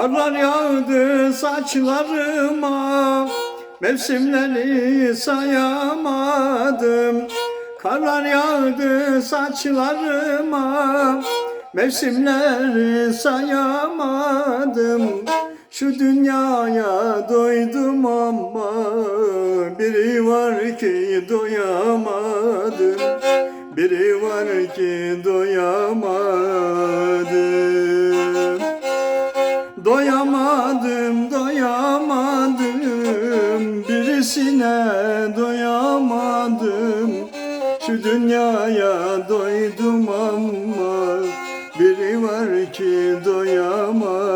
Karlar yağdı saçlarıma Mevsimleri sayamadım. Karlar yağdı saçlarıma Mevsimleri sayamadım. Şu dünyaya doydum ama Biri var ki doyamadım Biri var ki doyamadım Doyamadım, doyamadım. Birisine doyamadım. Şu dünyaya doydum ama Biri var ki doyamadım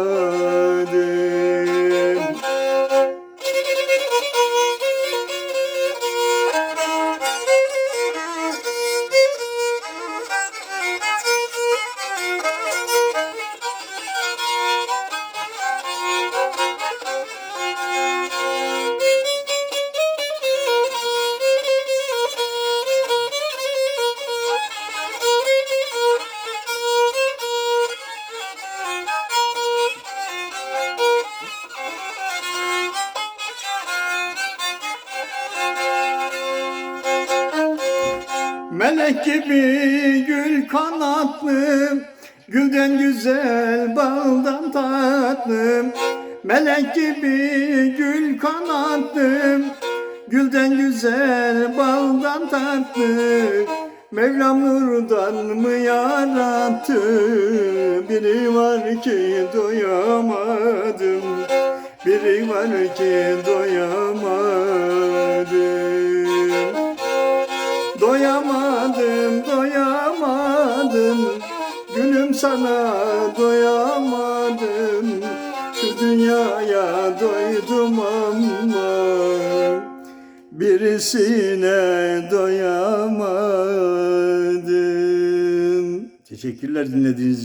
Melek gibi gül kanatlı Gülden güzel baldan tatlı Melek gibi gül kanatlı Gülden güzel baldan tatlı Mevlam nurdan mı yarattı Biri var ki doyamadım. Biri var ki doyamadım. Doyamadım, doyamadım Gülüm sana doyamadım. Şu dünyaya doydum ama Birisine doyamadım. Teşekkürler dinlediğiniz için.